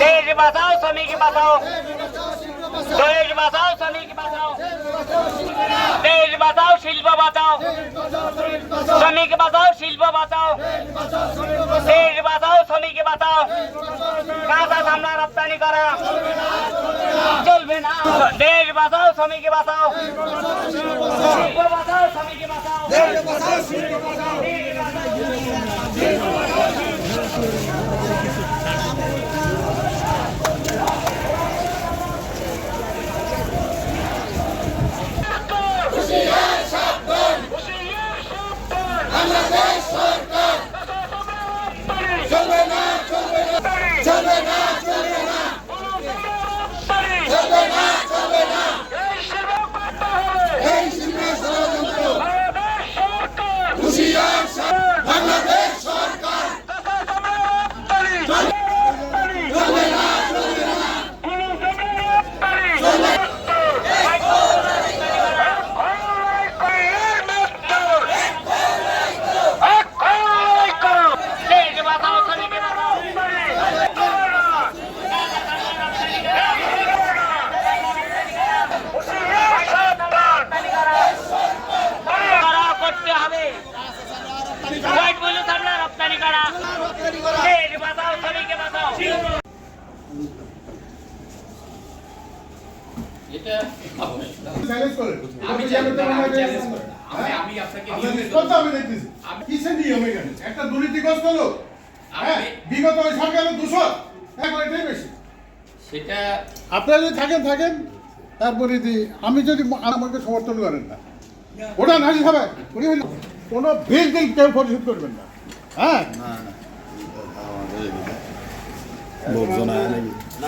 দেশ বাঁচাও শ্রমিক বাঁচাও দেশ বাঁচাও, শ্রমিক বাঁচাও। দেশ বাঁচাও, শিল্প বাঁচাও। শ্রমিক বাঁচাও, শিল্প বাঁচাও। দেশ বাঁচাও, শ্রমিক বাঁচাও। কাঁচা সামনা রপ্তানি করা। চলবে না। দেশ বাঁচাও, শ্রমিক বাঁচাও। শিল্প বাঁচাও, শ্রমিক বাঁচাও দেশ বাঁচাও শিল্প বাঁচাও চলবে না চলবে না চলবে না চলবে না চলবে না চলবে না এই শিল্পের ষড়যন্ত্র হুঁশিয়ার সব- বাংলাদেশ সরকার চলবে না চলবে না দেশ বাঁচাও শ্রমিক বাঁচাও করা করতে হবে হোয়াইট বলে সামনে রপ্তানি করা দেশ বাঁচাও শ্রমিক বাঁচাও এটা চ্যালেঞ্জ করেন আমি আপনি চ্যালেঞ্জ জানেন তো আমি আমাদের- চ্যালেঞ্জ করব না। আমি আমি আপনাকে আপনাদের নিয়মিত কথা আমি দেখতেছি। কিসের নিয়ম এখানে? একটা দুর্নীতিগ্রস্ত লোক। হ্যাঁ বিগত সরকারের দূষণ। এখন এটাই বেশি। সেটা আপনারা যদি থাকেন থাকেন। তারপরে আমি যদি আমাকে সমর্থন করেন না। ওটা নাজি সবাই উনি কোনো বিল দিল কেউ পরিশোধ করবেন না। হ্যাঁ?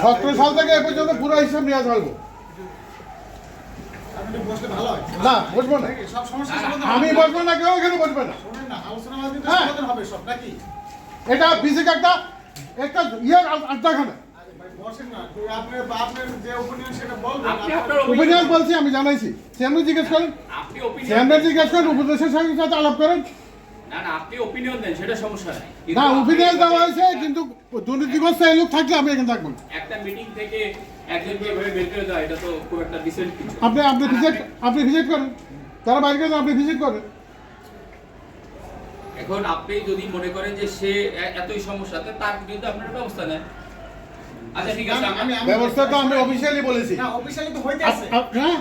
সতেরো সাল থেকে এ পর্যন্ত পুরো হিসাব নিয়ে চলবো। না বসবো না। আমি বসবো না কেউ এখানে বসবে না। হ্যাঁ। এটা একটা একটা ইয়ের আড্ডাখানা। আপনি আপনার ওপিনিয়ন বলছি আমি জানাইছি। জিজ্ঞেস করেন। আপনি জিজ্ঞেস করেন উপদেশের সঙ্গে সাথে আলাপ করেন। না না আপনি ওপিনিয়ন দেন সেটা সমস্যা নাই। না আপনি দেওয়া হয়েছে কিন্তু দুর্নীতিগ্রস্ত এই লোক থাকলে আমি এখানে থাকব একটা মিটিং থেকে একজনকে এভাবে বের করে দেওয়া এটা তো খুব একটা ডিসেন্ট কিছু। আপনি আপনি ভিজিট আপনি ভিজিট করেন। তারা বাইরে গেলে আপনি ভিজিট করেন। এখন আপনি যদি মনে করেন যে সে এতই সমস্যা তার বিরুদ্ধে আপনার ব্যবস্থা নেন। আচ্ছা ঠিক আছে আমি ব্যবস্থা তো আমি বলেছি। না অফিসিয়ালি তো হইতে আছে আপ- আপ- হ্যাঁ।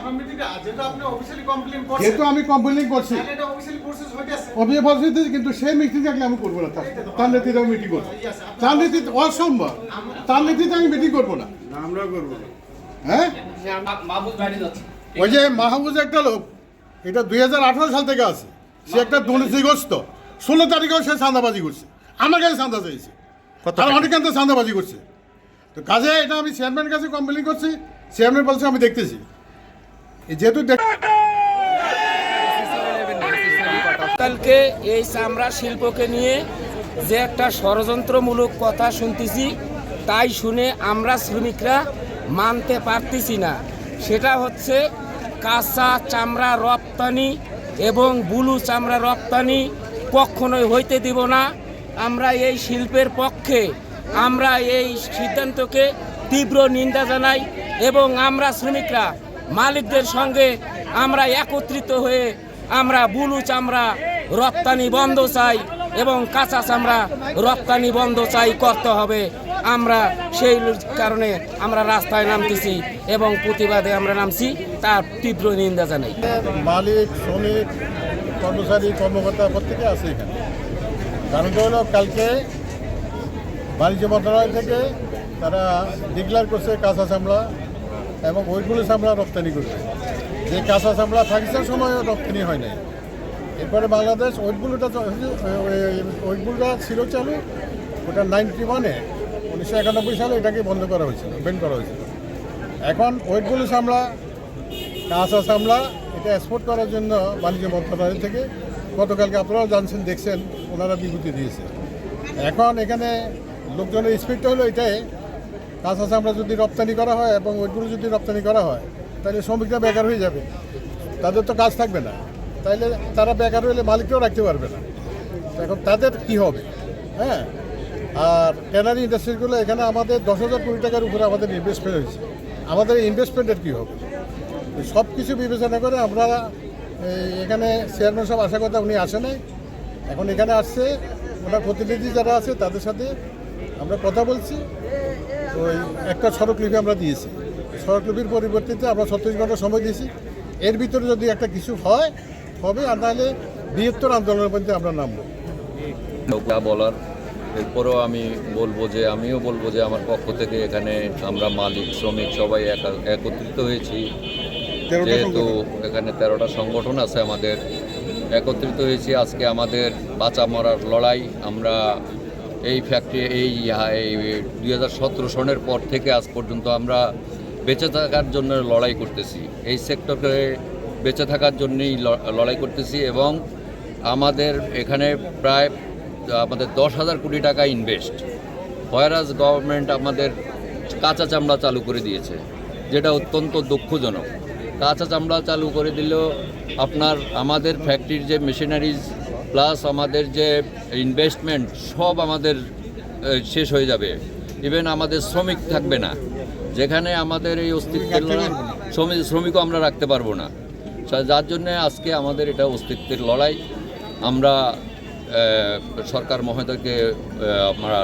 যেটা আপনি অফিসিয়ালি কমপ্লেইন করছেন। যেহেতু আমি কমপ্লেন করছি তাহলে এটা অফিসিয়ালি প্রসেস হইতে আছে অভিযোগ পরিস্থিতি কিন্তু সে মিটিং থাকলে আমি করব না। তার তার নেতৃত্বে আমি মিটিং করব। তার নেতৃত্বে অসম্ভব। তার নেতৃত্বে আমি মিটিং করব না। হ্যাঁ মা- মাহবুব বাইরে ওই যে মাহবুজ একটা লোক এটা দু হাজার আঠেরো সাল থেকে আছে। সে একটা দুর্নীতিগ্রস্ত। ষোলো তারিখেও সে চাঁদাবাজি করছে। আমার কাছে চাঁদা চাইছে। আর অনেক কাছে চাঁদাবাজি করছে। তো কাজে এটা আমি চেয়ারম্যানের কাছে কমপ্লেন করছি। চেয়ারম্যান বলছে আমি দেখতেছি। যেহেতু দেখ- কালকে এই চামড়া শিল্পকে নিয়ে যে একটা ষড়যন্ত্রমূলক কথা শুনতেছি, তাই শুনে আমরা শ্রমিকরা মানতে পারতেছি না। সেটা হচ্ছে কাঁচা চামড়া রপ্তানি এবং বুলু চামড়া রপ্তানি কখনোই হইতে দিব না। আমরা এই শিল্পের পক্ষে, আমরা এই সিদ্ধান্তকে তীব্র নিন্দা জানাই এবং আমরা শ্রমিকরা, মালিকদের সঙ্গে আমরা একত্রিত হয়ে আমরা বুলু চামড়া রপ্তানি বন্ধ চাই এবং কাঁচা চামড়া রপ্তানি বন্ধ চাই করতে হবে। আমরা সেই কারণে আমরা রাস্তায় নামতেছি এবং প্রতিবাদে আমরা নামছি, তার তীব্র নিন্দা জানাই। মালিক, শ্রমিক, কর্মচারী, কর্মকর্তা প্রত্যেকে আছে এখানে। কারণটা হলো? কালকে বাণিজ্য মন্ত্রণালয় থেকে তারা ডিক্লেয়ার করছে কাঁচা চামড়া এবং ওইগুলো চামড়া রপ্তানি করছে যে কাঁচা চামড়া থাকছে সময় রপ্তানি হয় নাই। এরপরে বাংলাদেশ ওইটগুলোটা ওইটগুলোটা ছিল চালু, ওটা নাইনটি ওয়ানে উনিশশো একানব্বই সালে এটাকে বন্ধ করা হয়েছিল বেন করা হয়েছিল। এখন ওইটগুলো সামলা, কাঁচা চামড়া এটা এক্সপোর্ট করার জন্য বাণিজ্য মন্ত্রণালয় থেকে গতকালকে আপনারাও জানছেন, দেখছেন, ওনারা বিভূতি দিয়েছে। এখন এখানে লোকজনের স্পিডটা হলো এটাই, কাঁচা চামড়া যদি রপ্তানি করা হয় এবং ওইগুলো যদি রপ্তানি করা হয়, তাহলে শ্রমিকরা বেকার হয়ে যাবে, তাদের তো কাজ থাকবে না। তাইলে তারা বেকার হলে মালিককেও রাখতে পারবে না। এখন তাদের কি হবে? হ্যাঁ? আর ট্যানারি ইন্ডাস্ট্রিগুলো এখানে আমাদের দশ হাজার কোটি টাকার উপরে আমাদের ইনভেস্টমেন্ট হয়েছে। আমাদের ইনভেস্টমেন্টের কী হবে? সব কিছু বিবেচনা করে আমরা এখানে চেয়ারম্যান সব আশা কথা উনি আসে নাই। এখন এখানে আসছে, ওনার প্রতিনিধি যারা আছে তাদের সাথে আমরা কথা বলছি। ওই একটা স্মারকলিপি আমরা দিয়েছি। স্মারকলিপির পরিবর্তিতে আমরা ছত্রিশ ঘণ্টা সময় দিয়েছি। এর ভিতরে যদি একটা কিছু হয় হবে আর নাহলে বৃহত্তর আন্দোলনের মধ্যে আমরা নামবো। নৌকা বলার এরপরেও আমি বলব যে আমিও বলব যে আমার পক্ষ থেকে এখানে আমরা মালিক শ্রমিক সবাই একা- একত্রিত হয়েছি। যেহেতু এখানে তেরোটা সংগঠন আছে আমাদের একত্রিত হয়েছি। আজকে আমাদের বাঁচা মরার লড়াই আমরা এই ফ্যাক্টরি এই দুই হাজার সতেরো সনের পর থেকে আজ পর্যন্ত আমরা বেঁচে থাকার জন্য লড়াই করতেছি। এই সেক্টরে বেঁচে থাকার জন্যই লড়াই করতেছি এবং আমাদের এখানে প্রায় আমাদের দশ হাজার কোটি টাকা ইনভেস্ট ফয়রাজ গভর্নমেন্ট আমাদের কাঁচা চামড়া চালু করে দিয়েছে যেটা অত্যন্ত দুঃখজনক। কাঁচা চামড়া চালু করে দিলেও আপনার আমাদের ফ্যাক্টরির যে মেশিনারিজ প্লাস আমাদের যে ইনভেস্টমেন্ট সব আমাদের শেষ হয়ে যাবে। ইভেন আমাদের শ্রমিক থাকবে না। যেখানে আমাদের এই অস্তিত্বের শ্রমিকও আমরা রাখতে পারব না। যার জন্যে আজকে আমাদের এটা অস্তিত্বের লড়াই। আমরা সরকার মহোদয়কে আমরা